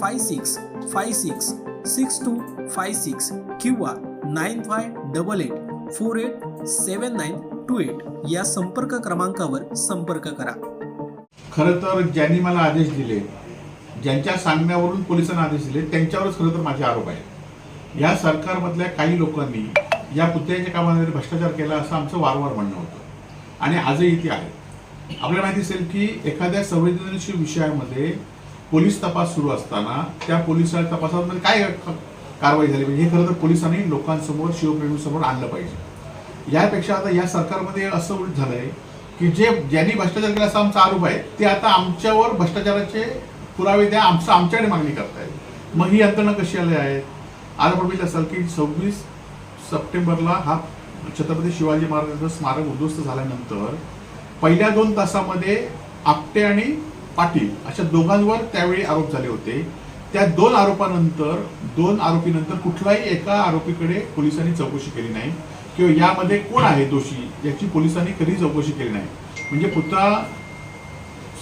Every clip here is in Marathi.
five six five six six two five six किंवा nine five double eight four eight seven nine two eight या संपर्क क्रमांकावर संपर्क करा. खरं तर ज्यांनी मला आदेश दिले ज्यांच्या सांगण्यावरून पोलिसांना आदेश दिले त्यांच्यावरच खरं तर माझे आरोप आहेत. या सरकारमधल्या काही लोकांनी या पुतळ्याच्या कामामध्ये भ्रष्टाचार केला असं आमचं वारंवार म्हणणं होतं. आणि आजही ते आहे. आपल्याला माहिती असेल की एखाद्या संवेदनशील विषयामध्ये पोलीस तपास सुरू असताना त्या पोलीस तपासामध्ये काय कारवाई झाली? पाहिजे हे खरं तर पोलिसांनी लोकांसमोर शिवप्रेमीसमोर आणलं पाहिजे. यापेक्षा आता या सरकारमध्ये असं उलट झालंय की जे ज्यांनी भ्रष्टाचार केला असा आमचा आरोप आहे ते आता आमच्यावर भ्रष्टाचाराचे पुरावे द्या आमचं आमच्याकडे मागणी करतायत. मग ही यंत्रणा कशी आली आहे? आज आपण बघितलं असाल की सव्वीस सप्टेंबरला हा छत्रपती शिवाजी महाराजांचं स्मारक उद्ध्वस्त झाल्यानंतर पहिल्या दोन तासामध्ये आपटे आणि पाटील अशा दोघांवर त्यावेळी आरोप झाले होते. त्या दोन आरोपानंतर दोन आरोपीनंतर कुठलाही एका आरोपीकडे पोलिसांनी चौकशी केली नाही. किंवा यामध्ये कोण आहे दोषी याची पोलिसांनी कधी चौकशी केली नाही. म्हणजे पुतळा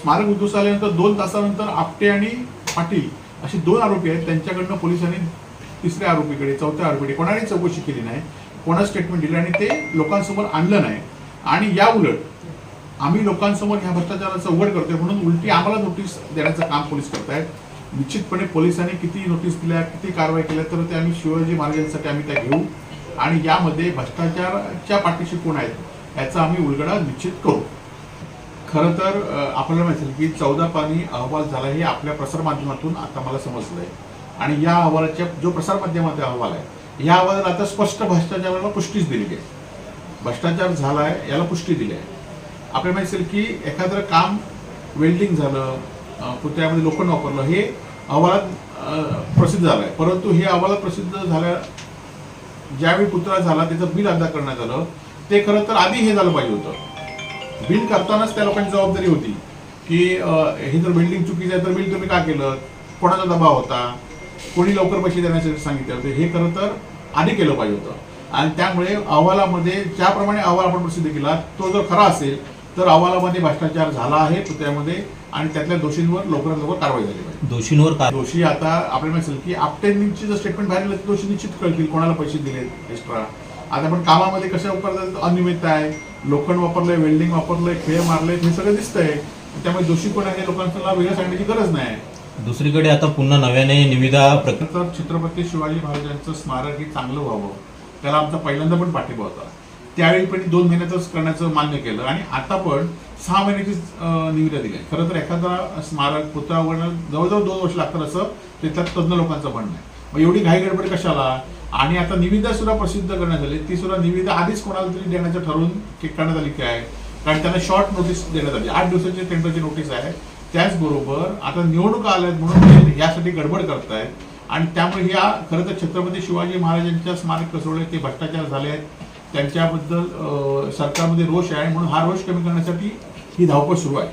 स्मारक उद्धूस आल्यानंतर दोन तासानंतर आपटे आणि पाटील असे दोन आरोपी आहेत. त्यांच्याकडनं पोलिसांनी तिसऱ्या आरोपीकडे चौथ्या आरोपीकडे कोणाने चौकशी केली नाही. कोणा स्टेटमेंट दिलं आणि ते लोकांसमोर आणलं नाही. आणि या उलट आम्ही लोकांसमोर ह्या भ्रष्टाचाराचं उघड करतोय म्हणून उलटी आम्हाला नोटीस देण्याचं काम पोलीस करतायत. निश्चितपणे पोलिसांनी किती नोटीस दिल्या किती कारवाई केल्या तर ते आम्ही शिवाजी महाराजांसाठी आम्ही त्या घेऊ. आणि यामध्ये भ्रष्टाचाराच्या पाठीशी कोण आहेत याचा आम्ही उलगडा निश्चित करू. खरं तर आपल्याला माहिती आहे की चौदा पाणी अहवाल झाला हे आपल्या प्रसारमाध्यमातून आता मला समजलंय. आणि या अहवालाच्या जो प्रसारमाध्यमाचा अहवाल आहे या अहवालाला आता स्पष्ट भ्रष्टाचाराला पुष्टीच दिलेली आहे. भ्रष्टाचार झाला आहे याला पुष्टी दिली आहे. आपल्याला माहिती असेल की एखादं काम वेल्डिंग झालं त्यामध्ये लोखंड वापरलं हे अहवालात प्रसिद्ध प्रसिद्ध झालंय. परंतु हे अहवालात प्रसिद्ध झाल्या ज्यावेळी पुतळा झाला त्याचं बिल अदा करण्यात आलं ते खरं तर आधी हे झालं पाहिजे होतं. बिल करतानाच त्या लोकांची जबाबदारी होती की हे जर बिल्डिंग चुकीचं आहे तर बिल तुम्ही का केलं? कोणाचा दबाव होता? कोणी लवकर पैसे देण्यासाठी सांगितले होते? हे खरं तर आधी केलं पाहिजे होतं. आणि त्यामुळे अहवालामध्ये ज्याप्रमाणे अहवाल आपण प्रसिद्ध केला तो जर खरा असेल तर अहवालामध्ये भ्रष्टाचार झाला आहे पुतळ्यामध्ये आणि त्यातल्या दोषींवर लवकरात लवकर कारवाई झाली पाहिजे. दोषींवर दोषी आता आपल्याला असेल की आपटेंची जर स्टेटमेंट बाहेर आलं तर दोषी निश्चित कळतील कोणाला पैसे दिले एक्स्ट्रा आता आपण कामामध्ये कशा करतात अनियमितता आहे. लोखंड वापरलंय वेल्डिंग वापरलंय खेळ मारले हे सगळं दिसतंय. त्यामुळे दोषी कोण आहे लोकांना वेगळं सांगण्याची गरज नाही. दुसरीकडे आता पुन्हा नव्याने निविदा प्रक तर छत्रपती शिवाजी महाराजांचं स्मारक हे चांगलं व्हावं. त्याला आमचा पहिल्यांदा पण पाठिंबा होता. त्यावेळी पण दोन महिन्यातच करण्याचं मान्य केलं. आणि आता पण सहा महिन्याची निविदा दिली आहे. खरं तर एखादा स्मारक पुतळा उघडणं जवळजवळ दोन वर्ष लागतात असं त्याच्यात तज्ज्ञ लोकांचं म्हणणं आहे. मग एवढी घाई गडबड कशाला? आणि आता निविदा सुद्धा प्रसिद्ध करण्यात आली. ती सुद्धा निविदा आधीच कोणाला तरी देण्याचं ठरवून करण्यात आली काय कारण त्यांना शॉर्ट नोटीस देण्यात आली. आठ दिवसाची टेंडरची नोटीस आहे. त्याचबरोबर आता निवडणुका आल्यात म्हणून यासाठी गडबड करतायत. आणि त्यामुळे ह्या खरं तर छत्रपती शिवाजी महाराजांच्या स्मारक कसोडे ते भ्रष्टाचार झाले आहेत. त्यांच्याबद्दल सरकारमध्ये रोष आहे म्हणून हा रोष कमी करण्यासाठी ही धावपळ सुरू आहे.